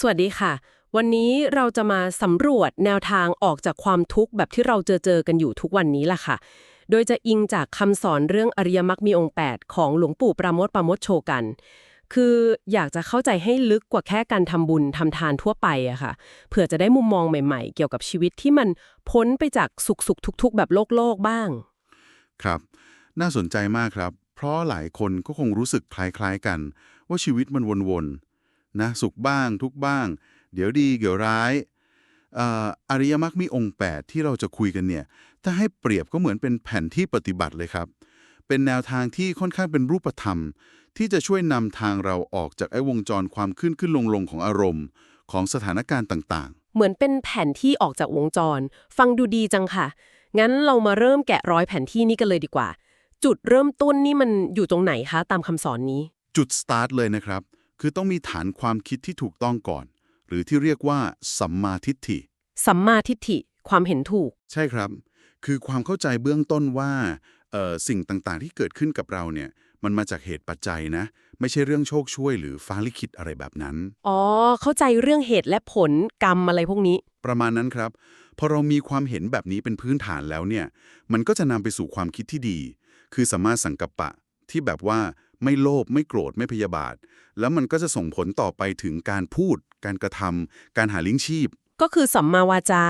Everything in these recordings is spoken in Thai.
สวัสดีค่ะ วันนี้เราจะมาสำรวจแนวทางออกจากความทุกข์แบบที่เราเจอเจอกันอยู่ทุกวันนี้ล่ะค่ะ โดยจะอิงจากคำสอนเรื่องอริยมรรคมีองค์ 8 ของหลวงปู่ปราโมทปราโมทโชกัน คืออยากจะเข้าใจให้ลึกกว่าแค่การทำบุญทำทานทั่วไปอะค่ะ เผื่อจะได้มุมมองใหม่ๆ เกี่ยวกับชีวิตที่มันพ้นไปจากสุขสุขทุกๆ แบบโลกโลกบ้าง ครับ น่าสนใจมากครับ เพราะหลายคนก็คงรู้สึกคล้ายๆกัน ว่าชีวิตมันวนๆ นะสุขบ้างทุกข์บ้าง เดี๋ยวดีเดี๋ยวร้ายเอ่ออริยมรรคมีองค์ 8 ที่เราจะคุยกันเนี่ย ถ้าให้เปรียบก็เหมือนเป็นแผนที่ปฏิบัติเลยครับ เป็นแนวทางที่ค่อนข้างเป็นรูปธรรม ที่จะช่วยนำทางเราออกจากไอ้วงจรความขึ้นขึ้นลงลงของอารมณ์ ของสถานการณ์ต่างเหมือนเป็นแผนที่ออกจากวงจร ฟังดูดีจังค่ะ งั้นเรามาเริ่มแกะร้อยแผนที่นี้กันเลยดีกว่า จุดเริ่มต้นนี่มันอยู่ตรงไหนคะตามคำสอนนี้ๆจุดสตาร์ทเลยนะครับ คือต้องมีฐานความคิดที่ถูกต้องก่อน หรือที่เรียกว่า สัมมาทิฏฐิ สัมมาทิฏฐิ ความเห็นถูก ใช่ครับ คือความเข้าใจเบื้องต้นว่าเอ่อสิ่งต่างๆ ที่เกิดขึ้นกับเราเนี่ย มันมาจากเหตุปัจจัยนะ ไม่ใช่เรื่องโชคช่วยหรือฟ้าลิขิตอะไรแบบนั้น อ๋อ เข้าใจเรื่องเหตุและผลกรรมอะไรพวกนี้ ประมาณนั้นครับ พอเรามีความเห็นแบบนี้เป็นพื้นฐานแล้วเนี่ย มันก็จะนำไปสู่ความคิดที่ดี คือสัมมาสังกัปปะที่แบบว่า ไม่โลภไม่โกรธไม่พยาบาท แล้วมันก็จะส่งผลต่อไปถึงการพูด การกระทำการหาเลี้ยงชีพ ก็คือสัมมาวาจา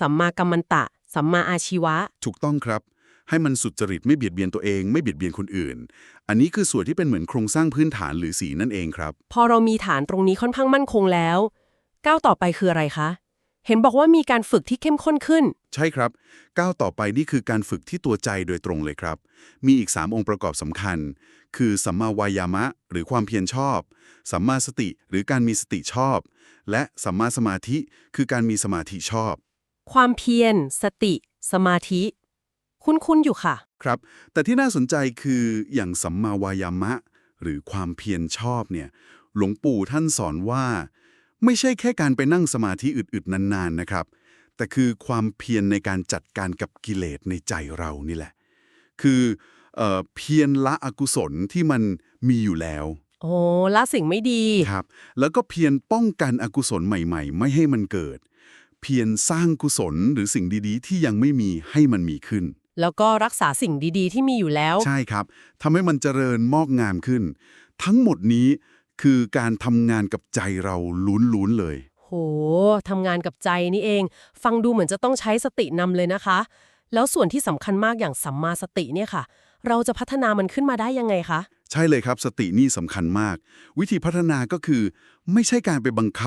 สัมมากัมมันตะ สัมมาอาชีวะ ถูกต้องครับ ให้มันสุจริตไม่เบียดเบียนตัวเอง ไม่เบียดเบียนคนอื่น อันนี้คือส่วนที่เป็นเหมือนโครงสร้างพื้นฐานหรือสีนั่นเองครับ พอเรามีฐานตรงนี้ค่อนข้างมั่นคงแล้ว ก้าวต่อไปคืออะไรคะ เห็นบอกว่ามีการฝึกที่เข้มข้นขึ้น ใช่ครับ ก้าวต่อไปนี่คือการฝึกที่ตัวใจโดยตรงเลยครับ มีอีก 3 องค์ประกอบสำคัญ คือสัมมาวายามะ หรือความเพียรชอบ สัมมาสติ หรือการมีสติชอบ และสัมมาสมาธิ คือการมีสมาธิชอบ ความเพียร สติ สมาธิ คุ้นๆอยู่ค่ะ ครับ แต่ที่น่าสนใจคืออย่างสัมมาวายามะ หรือความเพียรชอบเนี่ย หลวงปู่ท่านสอนว่า ไม่ใช่แค่การไปนั่งสมาธิอึดๆนานๆนะครับ แต่คือความเพียรในการจัดการกับกิเลสในใจเรานี่แหละ คือเอ่อเพียรละอกุศลที่มันมีอยู่แล้ว โอ้ละสิ่งไม่ดีครับ แล้วก็เพียรป้องกันอกุศลใหม่ ๆ ไม่ให้มันเกิด เพียรสร้างกุศลหรือสิ่งดีๆ ที่ยังไม่มีให้มันมีขึ้น แล้วก็รักษาสิ่งดีๆ ที่มีอยู่แล้ว ใช่ครับทำให้มันเจริญมอกงามขึ้น ทั้งหมดนี้คือการทำงานกับใจเราลุ้นๆเลย โหทำงานกับใจนี่เอง ฟังดูเหมือนจะต้องใช้สตินำเลยนะคะ แล้วส่วนที่สำคัญมากอย่างสัมมาสติเนี่ยค่ะ เราจะพัฒนามันขึ้นมาได้ยังไงคะ ใช่เลยครับสตินี่สำคัญมาก วิธีพัฒนาก็คือ ไม่ใช่การไปบังคับ